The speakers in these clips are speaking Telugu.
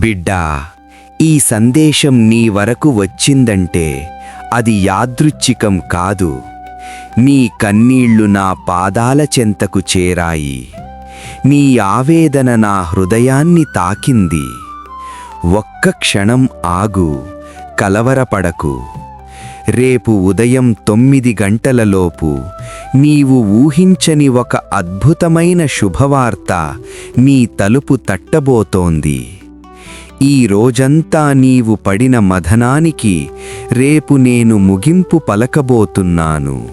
బిడ్డా ఈ సందేశం నీ వరకు వచ్చిందంటే అది యాదృచ్ఛికం కాదు. నీ కన్నీళ్ళు నా పాదాల చెంతకు చేరాయి. నీ ఆవేదన నా హృదయాన్ని తాకింది. ఒక్క క్షణం ఆగు కలవరపడకు. రేపు ఉదయం తొమ్మిది గంటలలోపు నీవు ఊహించని ఒక అద్భుతమైన శుభవార్త నీ తలుపు తట్టబోతోంది. ఈ రోజంతా నీవు పడిన మథనానికి రేపు నేను ముగింపు పలకబోతున్నాను.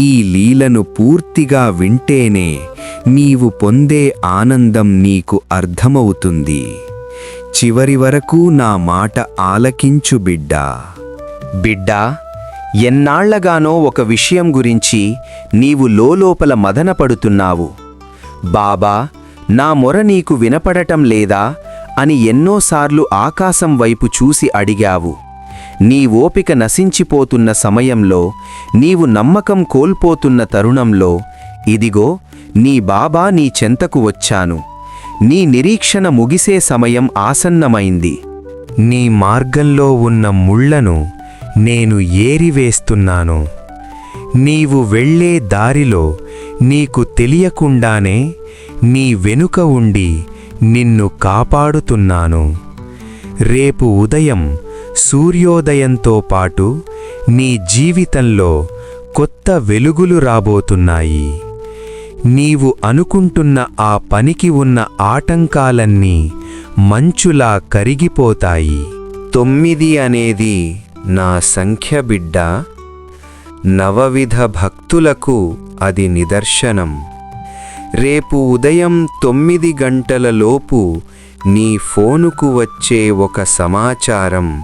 ఈ లీలను పూర్తిగా వింటేనే నీవు పొందే ఆనందం నీకు అర్థమవుతుంది. చివరి వరకు నా మాట ఆలకించు బిడ్డా. బిడ్డా ఎన్నాళ్ళగానో ఒక విషయం గురించి నీవు లోలోపల మదనపడుతున్నావు. బాబా నా మొర నీకు వినపడటం లేదా? అని ఎన్నోసార్లు ఆకాశం వైపు చూసి అడిగావు. నీ ఓపిక నశించిపోతున్న సమయంలో నీవు నమ్మకం కోల్పోతున్న తరుణంలో ఇదిగో నీ బాబా నీ చెంతకు వచ్చాను. నీ నిరీక్షణ ముగిసే సమయం ఆసన్నమైంది. నీ మార్గంలో ఉన్న ముళ్ళను నేను ఏరివేస్తున్నాను. నీవు వెళ్ళే దారిలో నీకు తెలియకుండానే నీ వెనుక ఉండి నిన్ను కాపాడుతున్నాను. రేపు ఉదయం సూర్యోదయంతో పాటు నీ జీవితంలో కొత్త వెలుగులు రాబోతున్నాయి. నీవు అనుకుంటున్న ఆ పనికి ఉన్న ఆటంకాలన్నీ మంచులా కరిగిపోతాయి. తొమ్మిది అనేది నా సంఖ్య బిడ్డ. నవవిధ భక్తులకు అది నిదర్శనం. రేపు ఉదయం తొమ్మిది గంటలలోపు నీ ఫోనుకు వచ్చే ఒక సమాచారం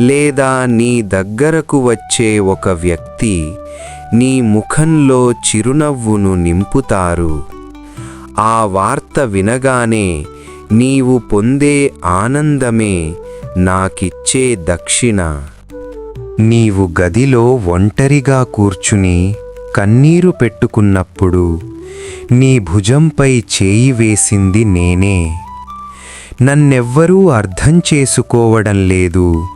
లేదా నీ దగ్గరకు వచ్చే ఒక వ్యక్తి నీ ముఖంలో చిరునవ్వును నింపుతారు. ఆ వార్త వినగానే నీవు పొందే ఆనందమే నాకిచ్చే దక్షిణ. నీవు గదిలో ఒంటరిగా కూర్చుని కన్నీరు పెట్టుకున్నప్పుడు నీ భుజంపై చేయి వేసింది నేనే. నన్నెవ్వరూ అర్థం చేసుకోవడం లేదు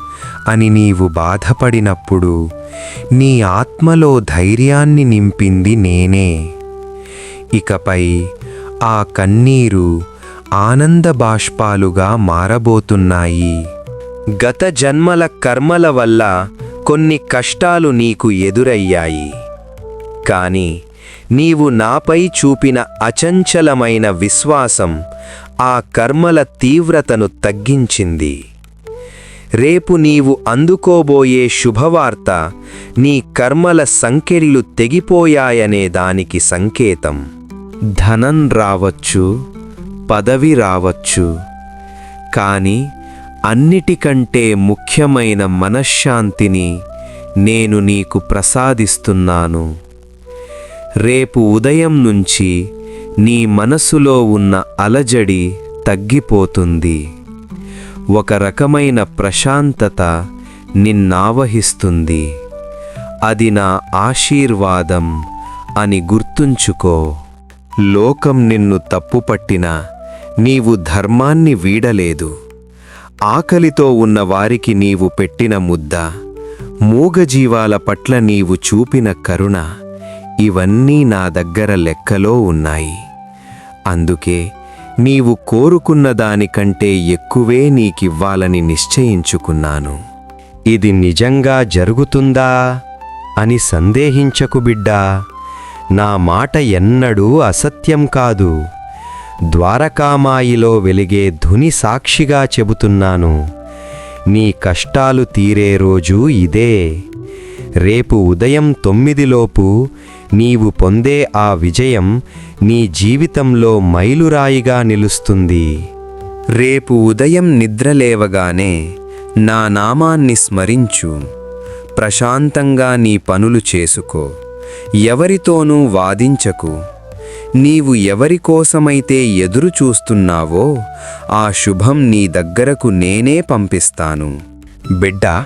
అని నీవు బాధపడినప్పుడు నీ ఆత్మలో ధైర్యాన్ని నింపింది నేనే. ఇకపై ఆ కన్నీరు ఆనంద బాష్పాలుగా మారబోతున్నాయి. గత జన్మల కర్మల వల్ల కొన్ని కష్టాలు నీకు ఎదురయ్యాయి. కానీ నీవు నాపై చూపిన అచంచలమైన విశ్వాసం ఆ కర్మల తీవ్రతను తగ్గించింది. రేపు నీవు అందుకోబోయే శుభవార్త నీ కర్మల సంకెళ్ళు తెగిపోయాయనే దానికి సంకేతం. ధనం రావచ్చు పదవి రావచ్చు కాని అన్నిటికంటే ముఖ్యమైన మనశ్శాంతిని నేను నీకు ప్రసాదిస్తున్నాను. రేపు ఉదయం నుంచి నీ మనసులో ఉన్న అలజడి తగ్గిపోతుంది. ఒక రకమైన ప్రశాంతత నిన్నావహిస్తుంది. అది నా ఆశీర్వాదం అని గుర్తుంచుకో. లోకం నిన్ను తప్పుపట్టినా నీవు ధర్మాన్ని వీడలేదు. ఆకలితో ఉన్న వారికి నీవు పెట్టిన ముద్ద మూగజీవాల పట్ల నీవు చూపిన కరుణ ఇవన్నీ నా దగ్గర లెక్కలో ఉన్నాయి. అందుకే నీవు కోరుకున్న దానికంటే ఎక్కువే నీకివ్వాలని నిశ్చయించుకున్నాను. ఇది నిజంగా జరుగుతుందా అని సందేహించకు బిడ్డా. నా మాట ఎన్నడూ అసత్యం కాదు. ద్వారకామాయిలో వెలిగే ధుని సాక్షిగా చెబుతున్నాను. నీ కష్టాలు తీరే రోజు ఇదే. రేపు ఉదయం తొమ్మిదిలోపు నీవు పొందే ఆ విజయం నీ జీవితంలో మైలురాయిగా నిలుస్తుంది. రేపు ఉదయం నిద్రలేవగానే నా నామాన్ని స్మరించు. ప్రశాంతంగా నీ పనులు చేసుకో. ఎవరితోనూ వాదించకు. నీవు ఎవరి కోసమైతే ఎదురు చూస్తున్నావో ఆ శుభం నీ దగ్గరకు నేనే పంపిస్తాను. బిడ్డా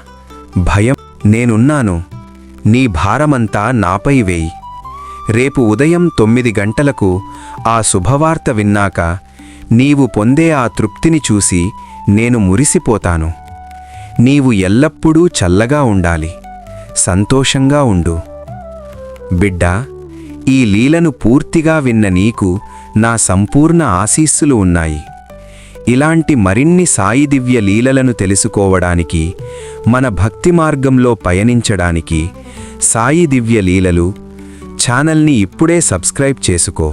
భయం నేనున్నాను. నీ భారమంతా నాపై వేయి. రేపు ఉదయం తొమ్మిది గంటలకు ఆ శుభవార్త విన్నాక నీవు పొందే ఆ తృప్తిని చూసి నేను మురిసిపోతాను. నీవు ఎల్లప్పుడూ చల్లగా ఉండాలి. సంతోషంగా ఉండు. బిడ్డా ఈ లీలను పూర్తిగా విన్న నీకు నా సంపూర్ణ ఆశీస్సులు ఉన్నాయి. ఇలాంటి మరిన్ని సాయి దివ్య లీలలను తెలుసుకోవడానికి మన భక్తి మార్గంలో పయనించడానికి సాయి దివ్య లీలలు ఛానల్ని ఇప్పుడే సబ్స్క్రైబ్ చేసుకో.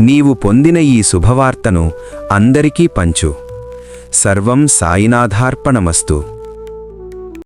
నీవు పొందిన ఈ శుభవార్తను అందరికీ పంచు. సర్వం సాయినాథార్పణమస్తు.